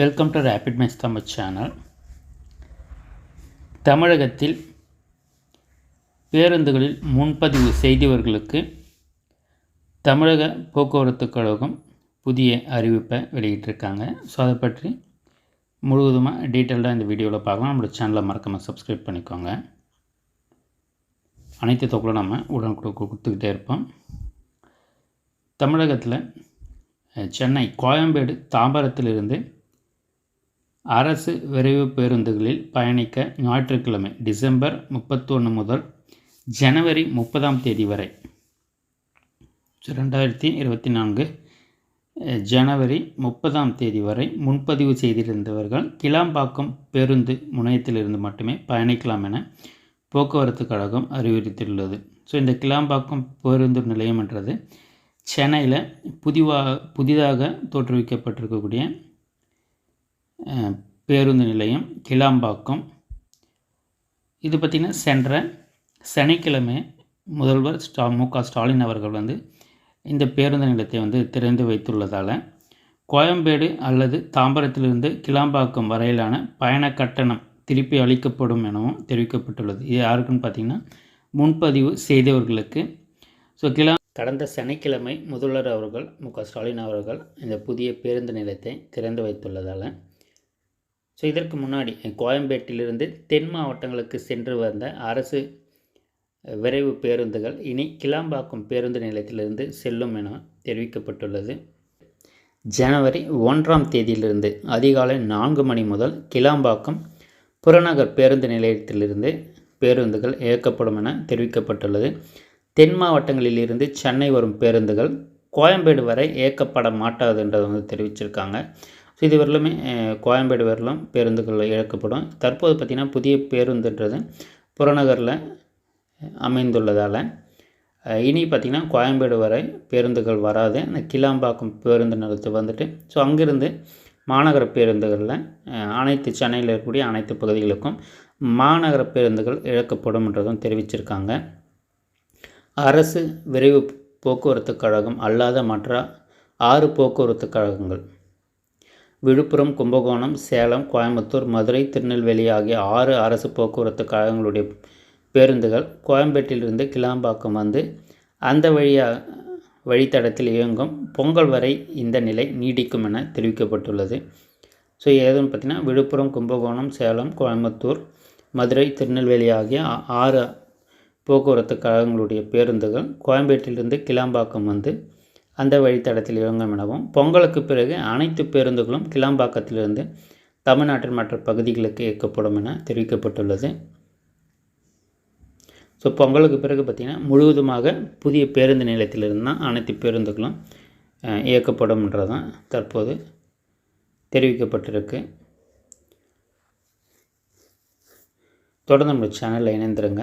Welcome to rapid mice Tamil channel தமிழகத்தில் பேருந்துகளில் முன்பதிவு செய்தவர்களுக்கு தமிழக போக்குவரத்து கழகம் புதிய அறிவிப்பை வெளியிட்டிருக்காங்க. ஸோ அதை பற்றி முழுவதுமாக டீட்டெயில்டாக இந்த வீடியோவில் பார்க்கலாம். நம்மளோட சேனலை மறக்காமல் சப்ஸ்கிரைப் பண்ணிக்கோங்க. அனைத்து தொகுலும் நம்ம உடனுக்குடன் கொடுத்துக்கிட்டே இருப்போம். தமிழகத்தில் சென்னை கோயம்பேடு தாம்பரத்திலிருந்து அரசு விரைவு பேருந்துகளில் பயணிக்க ஞாயிற்றுக்கிழமை டிசம்பர் முப்பத்தொன்று முதல் ஜனவரி முப்பதாம் தேதி வரை ரெண்டாயிரத்தி இருபத்தி நான்கு ஜனவரி முப்பதாம் தேதி வரை முன்பதிவு செய்திருந்தவர்கள் கிளாம்பாக்கம் பேருந்து முனையத்திலிருந்து மட்டுமே பயணிக்கலாம் என போக்குவரத்து கழகம் அறிவுறுத்தியுள்ளது. ஸோ இந்த கிளாம்பாக்கம் பேருந்து நிலையம் என்றது சென்னையில் புதிவாக புதிதாக தோற்றுவிக்கப்பட்டிருக்கக்கூடிய பேருந்து நிலையம் கிளாம்பாக்கம். இது பார்த்திங்கன்னா சென்ற சனிக்கிழமை முதல்வர் ஸ்டா மு க ஸ்டாலின் அவர்கள் வந்து இந்த பேருந்து நிலையத்தை வந்து திறந்து வைத்துள்ளதால் கோயம்பேடு அல்லது தாம்பரத்திலிருந்து கிளாம்பாக்கம் வரையிலான பயண கட்டணம் திருப்பி அளிக்கப்படும் எனவும் தெரிவிக்கப்பட்டுள்ளது. இது யாருக்குன்னு பார்த்திங்கன்னா முன்பதிவு செய்தவர்களுக்கு. ஸோ கிளா கடந்த சனிக்கிழமை முதல்வர் அவர்கள் மு. க. ஸ்டாலின் அவர்கள் இந்த புதிய பேருந்து நிலையத்தை திறந்து வைத்துள்ளதால் ஸோ இதற்கு முன்னாடி கோயம்பேட்டிலிருந்து தென் மாவட்டங்களுக்கு சென்று வந்த அரசு விரைவு பேருந்துகள் இனி கிளாம்பாக்கம் பேருந்து நிலையத்திலிருந்து செல்லும் என தெரிவிக்கப்பட்டுள்ளது. ஜனவரி ஒன்றாம் தேதியிலிருந்து அதிகாலை நான்கு மணி முதல் கிளாம்பாக்கம் புறநகர் பேருந்து நிலையத்திலிருந்து பேருந்துகள் இயக்கப்படும் என தெரிவிக்கப்பட்டுள்ளது. தென் மாவட்டங்களிலிருந்து சென்னை வரும் பேருந்துகள் கோயம்பேடு வரை இயக்கப்பட மாட்டாதுன்றதை வந்து தெரிவிச்சிருக்காங்க. ஸோ இது வரலுமே கோயம்பேடு வரலும் பேருந்துகள் இழக்கப்படும் தற்போது பார்த்திங்கன்னா புதிய பேருந்துன்றது புறநகரில் அமைந்துள்ளதால் இனி பார்த்திங்கன்னா கோயம்பேடு வரை பேருந்துகள் வராது. அந்த கிளாம்பாக்கம் பேருந்து நிலையத்தை வந்துட்டு ஸோ அங்கேருந்து மாநகர பேருந்துகளில் அனைத்து சென்னையில் இருக்கக்கூடிய அனைத்து பகுதிகளுக்கும் மாநகர பேருந்துகள் இழக்கப்படும் என்றதும் தெரிவிச்சிருக்காங்க. அரசு விரைவு போக்குவரத்து கழகம் அல்லாத மற்ற ஆறு போக்குவரத்து கழகங்கள். விழுப்புரம் கும்பகோணம் சேலம் கோயம்புத்தூர் மதுரை திருநெல்வேலி ஆகிய ஆறு அரசு போக்குவரத்து கழகங்களுடைய பேருந்துகள் கோயம்பேட்டிலிருந்து கிளாம்பாக்கம் வந்து அந்த வழியாக வழித்தடத்தில் இயங்கும் பொங்கல் வரை இந்த நிலை நீடிக்கும் என தெரிவிக்கப்பட்டுள்ளது. ஸோ ஏதுன்னு பார்த்தீங்கன்னா விழுப்புரம் கும்பகோணம் சேலம் கோயம்புத்தூர் மதுரை திருநெல்வேலி ஆகிய ஆறு போக்குவரத்து கழகங்களுடைய பேருந்துகள் கோயம்பேட்டிலிருந்து கிளாம்பாக்கம் வந்து அந்த வழித்தடத்தில் இயங்கும் எனவும் பொங்கலுக்கு பிறகு அனைத்து பேருந்துகளும் கிளாம்பாக்கத்திலிருந்து தமிழ்நாட்டின் மற்ற பகுதிகளுக்கு இயக்கப்படும் என தெரிவிக்கப்பட்டுள்ளது. ஸோ பொங்கலுக்கு பிறகு பார்த்திங்கன்னா முழுவதுமாக புதிய பேருந்து நிலையத்திலிருந்து தான் அனைத்து பேருந்துகளும் அஹ், இயக்கப்படும்ன்றதான் தற்போது தெரிவிக்கப்பட்டிருக்கு. தொடர்ந்து நம்ம சேனலில் இணைந்திருங்க.